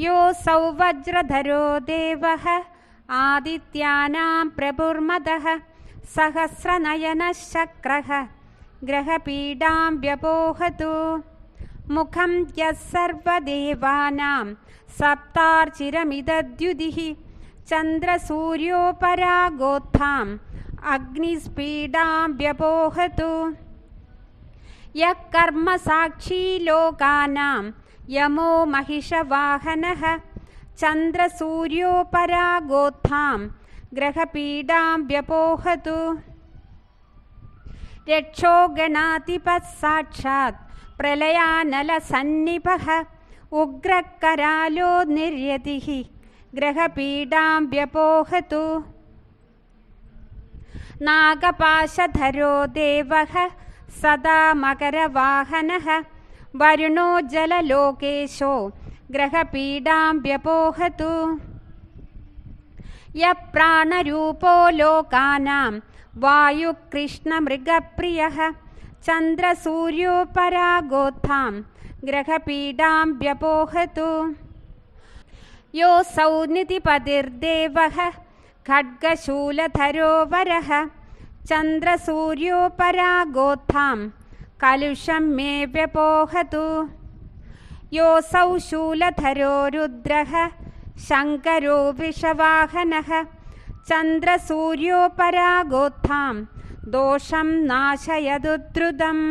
योऽसौ वज्रधरो देवः आदित्यानां प्रभुर्मदः सहस्रनयनः शक्रः ग्रहपीडां व्यपोहतु। मुखं यः सर्वदेवानां सप्तार्चिरमिदद्युदिः चन्द्रसूर्योपरागोत्थाम् अग्निस्पीडां व्यपोहतु। यः कर्मसाक्षी लोकानां यमो महिषवाहनः चन्द्रसूर्योपरागोत्थां ग्रहपीडां व्यपोहतु। रक्षो गणातिपः साक्षात् प्रलयानलसन्निभः उग्रकरालो निर्यतिः ग्रहपीडां व्यपोहतु। नागपाशधरो देवः सदा मकरवाहनः वरुणो जललोकेशो ग्रहपीडां व्यपोहतु यः प्राणरूपो लोकानां वायुकृष्णमृगप्रियः चन्द्रसूर्योपरागोत्थां ग्रहपीडां व्यपोहतु योऽसौ नितिपतिर्देवः खड्गशूलधरो वरः चन्द्रसूर्योपरागोत्थां कलुषं मे व्यपोहतु। योऽसौ शूलधरो रुद्रः शङ्करो वृषवाहनः। चन्द्रसूर्योपरागोत्थां दोषं नाशयदुद्रुतम्